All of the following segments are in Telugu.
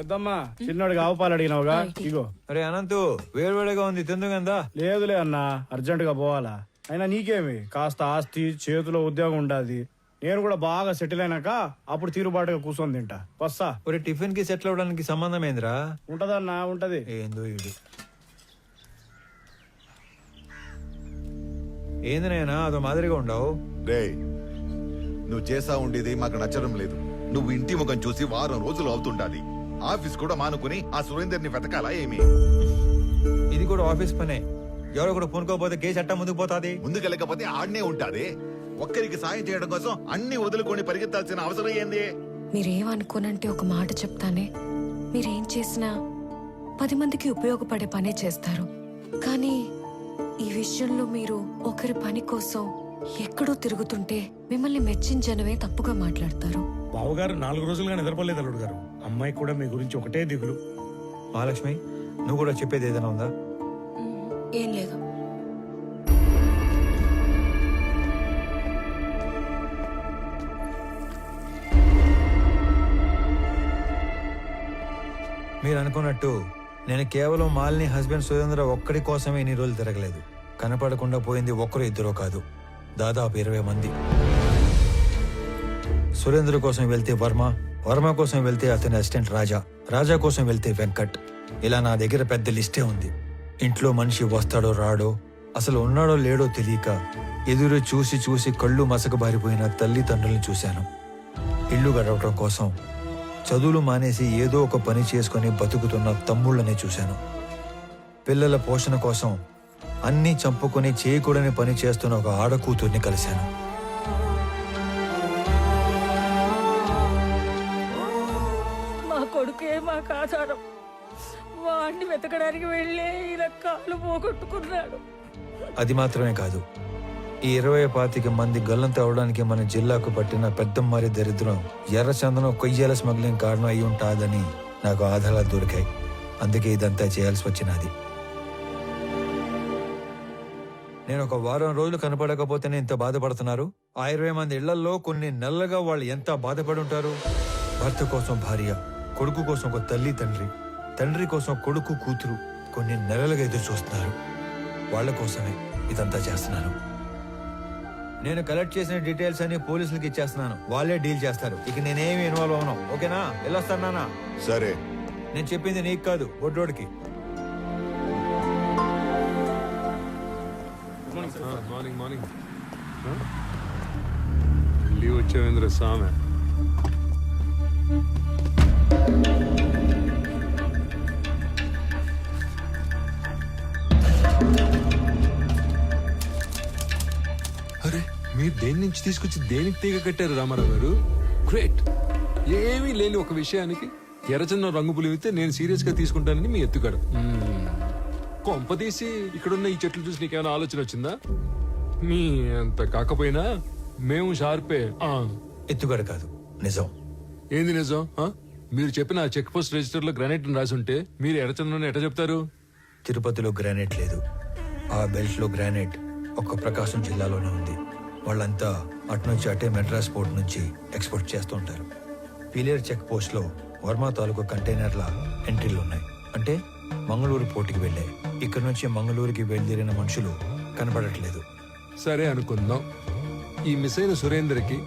పెద్దమ్మ చిన్నోడికి ఆవు పాలు అడిగినావుగా ఇగో. అరే అనంతు వేడివేడిగా ఉంది తిందుగందా లేదులే అన్న అర్జెంట్గా పోవాలా. అయినా నీకేమి కాస్త ఆస్తి చేతిలో ఉద్యోగం ఉండాది. నేను కూడా బాగా సెటిల్ అయినాక అప్పుడు తీరుబాటుగా కూర్చొని తింటా. వస్తా ఒరే టిఫిన్కి సెటిల్ అవడానికి సంబంధం ఏందిరా ఉంటదన్నా ఉంటది. ఏందో ఇడు ఏంది నాయనా అదో మాదిరిగా ఉండవు? రే నువ్వు చేసా ఉండేది మాకు నచ్చడం లేదు. నువ్వు ఇంటి ముఖం చూసి వారం రోజులు అవుతుండాది. ఆఫీస్ కూడా మానుకుని ఆ సురేందర్ని వెతకాలా ఏమి? ఇది కూడా ఆఫీస్ పనే. ఎవరో కూడా పూనుకోపోతే కేసు అట్టా ముందుకు పోతాది? ముందుకెళ్ళకపోతే ఆడనే ఉంటాది. ఒక్కరికి సాయం చేయడం కోసం అన్ని వదులుకొని పరిగెత్తాల్సిన అవసరం ఏంది? మీరేమనుకోనంటే ఒక మాట చెప్తానే. మీరేం చేసినా పది మందికి ఉపయోగపడే పనే చేస్తారు. కానీ ఈ విషయంలో మీరు ఒకరి పని కోసం ఎక్కడో తిరుగుతుంటే మిమ్మల్ని మెచ్చిన జనమే తప్పుగా మాట్లాడతారు. బావగారు నాలుగు రోజులుగా నిద్రపోలేదు అల్లుడు గారు. అమ్మాయి కూడా మీ గురించి ఒకటే దిగులు. మహాలక్ష్మి నువ్వు కూడా చెప్పేది ఏదైనా ఉందా? ఏం లేదు. మీరు అనుకున్నట్టు నేను కేవలం మాలిని హస్బెండ్ సురేంద్ర ఒక్కడి కోసమే ఇన్ని రోజులు తిరగలేదు. కనపడకుండా పోయింది ఒక్కరు ఇద్దరు కాదు. దాదాపు ఇరవై మంది. సురేంద్ర కోసం వెళ్తే వర్మ వర్మ కోసం వెళ్తే అతని అసిస్టెంట్ రాజా రాజా కోసం వెళ్తే వెంకట్. ఇలా నా దగ్గర పెద్ద లిస్టే ఉంది. ఇంట్లో మనిషి వస్తాడో రాడో అసలు ఉన్నాడో లేడో తెలియక ఎదురు చూసి చూసి కళ్ళు మసకబారిపోయిన తల్లిదండ్రులను చూశాను. ఇల్లు గడవటం కోసం చదువులు మానేసి ఏదో ఒక పని చేసుకొని బతుకుతున్న తమ్ముళ్ళని చూశాను. పిల్లల పోషణ కోసం అన్నీ చంపుకొని చేయకూడని పని చేస్తున్న ఒక ఆడకూతుర్ని కలిశాను. మా కొడుకే మాకు ఆధారం. వాడిని వెతకడానికి వెళ్ళే ఇలా కాలు పోగొట్టుకున్నాడు. అది మాత్రమే కాదు. ఈ ఇరవై పాతిక మంది గల్లంత అవడానికి మన జిల్లాకు పట్టిన పెద్దమ్మారి దరిద్రం ఎర్రచందనం కొయ్యాల స్మగ్లింగ్ కారణం అయి ఉంటాదని నాకు ఆధారాలు దొరికాయి. అందుకే ఇదంతా చేయాల్సి వచ్చినది. నేను ఒక వారం రోజులు కనపడకపోతేనే ఇంత బాధపడుతున్నారు? ఆ ఇరవై మంది ఇళ్ళలో కొన్ని నెలలుగా వాళ్ళు ఎంత బాధపడి ఉంటారు భర్త కోసం భార్య కొడుకు కోసం ఒక తల్లి తండ్రి తండ్రి కోసం కొడుకు కూతురు కొన్ని నెలలుగా ఎదురు చూస్తున్నారు. వాళ్ళ కోసమే ఇదంతా చేస్తున్నాను నేను కలెక్ట్ చేసిన డీటెయిల్స్ అన్ని పోలీసులకి ఇచ్చేస్తున్నాను. వాళ్ళే డీల్ చేస్తారు. ఇక నేనేమి ఇన్వాల్వ్ అవను ఓకేనా? వెళ్ళొస్తానా సరే. నేను చెప్పింది నీకు కాదు బొడ్డోడికి మార్నింగ్ మార్నింగ్ లీవ్ వచ్చేవేంద్ర స్వామి అరే మీరు దేని నుంచి తీసుకొచ్చి దేనికి తీగ కట్టారు రామారావు గారు? గ్రేట్ ఏమీ లేని ఒక విషయానికి ఎర్రచందనం రంగు పులివితే నేను సీరియస్గా తీసుకుంటానని మీ ఎత్తుగాడు. కొంపదీసి ఇక్కడున్న ఈ చెట్లు చూసి నీకేమైనా ఆలోచన వచ్చిందా? మీ అంత కాకపోయినా మేము షార్పే ఆ, ఎత్తుగడ కాదు నిజం. ఏంది నిజం ఆ? మీరు చెప్పిన ఆ చెక్ పోస్ట్ రిజిస్టర్లో గ్రానైట్ అని రాసి ఉంటే మీరు ఎర్రచందనం ఎట్ట చెప్తారు? తిరుపతిలో గ్రానైట్ లేదు. ఆ బెల్ట్లో గ్రానైట్ ఒక్క ప్రకాశం జిల్లాలోనే ఉంది. వాళ్ళంతా అటు నుంచి అటే మెడ్రాస్ పోర్ట్ నుంచి ఎక్స్పోర్ట్ చేస్తుంటారు పిలేర్ చెక్ పోస్ట్లో వర్మ తాలూకు కంటైనర్ల ఎంట్రీలు ఉన్నాయి. అంటే మంగళూరు పోర్టుకి వెళ్ళాయి ఇక్కడ నుంచి మంగళూరుకి బయలుదేరిన మనుషులు కనపడట్లేదు. సరే అనుకుందాం. ఈ మిస్ అయిన సురేందర్కి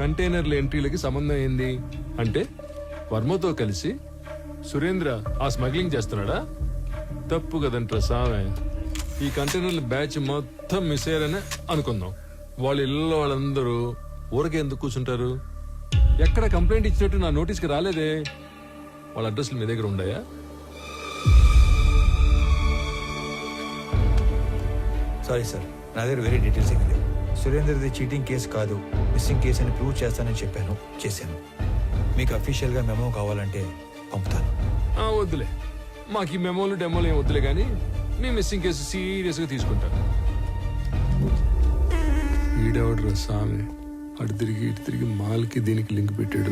కంటైనర్ల ఎంట్రీలకి సంబంధం ఏంది? అంటే వర్మతో కలిసి సురేంద్ర ఆ స్మగ్లింగ్ చేస్తున్నాడా? తప్పు కదంట్రా సామె ఈ కంటైనర్ల బ్యాచ్ మొత్తం మిస్ అయ్యారని అనుకుందాం. వాళ్ళ ఇళ్ళలో వాళ్ళందరూ ఊరకే ఎందుకు కూర్చుంటారు? ఎక్కడ కంప్లైంట్ ఇచ్చినట్టు నా నోటీస్కి రాలేదే? వాళ్ళ అడ్రస్లు మీ దగ్గర ఉన్నాయా సారీ సార్ నా దగ్గర వేరే డీటెయిల్స్ ఏమీ లేవు. సురేందర్ది చీటింగ్ కేసు కాదు. మిస్సింగ్ కేసు అని ప్రూవ్ చేస్తానని చెప్పాను. చేశాను. మీకు అఫీషియల్గా మెమో కావాలంటే పంపుతాను. ఆ, వద్దులే. మాకు ఈ మెమోలు డెమోలు ఏం వద్దులే కానీ మీ మిస్సింగ్ కేసు సీరియస్గా తీసుకుంటాను. ఈడెవడ్రా స్వామి అటు తిరిగి ఇటు తిరిగి మాల్కి దీనికి లింక్ పెట్టాడు.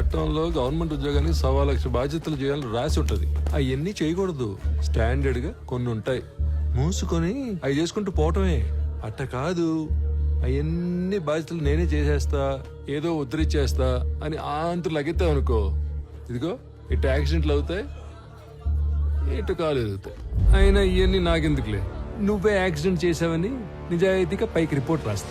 చట్టంలో గవర్నమెంట్ ఉద్యోగానికి సవా లక్ష బాధ్యతలు చేయాలని రాసి ఉంటది. అవన్నీ చేయకూడదు. స్టాండర్డ్గా కొన్ని ఉంటాయి. మూసుకొని అవి చేసుకుంటూ పోవటమే. అట్ట కాదు. అవన్నీ బాధ్యతలు నేనే చేసేస్తా ఏదో ఉద్ధరించేస్తా అని ఆంతులు అంతు లగెత్తావు అనుకో. ఇదిగో ఇటు యాక్సిడెంట్లు అవుతాయి ఇటు కాలు ఎదుగుతాయి. అయినా ఇవన్నీ నాకెందుకులే? నువ్వే యాక్సిడెంట్ చేసావని నిజాయితీగా పైకి రిపోర్ట్ రాస్తా.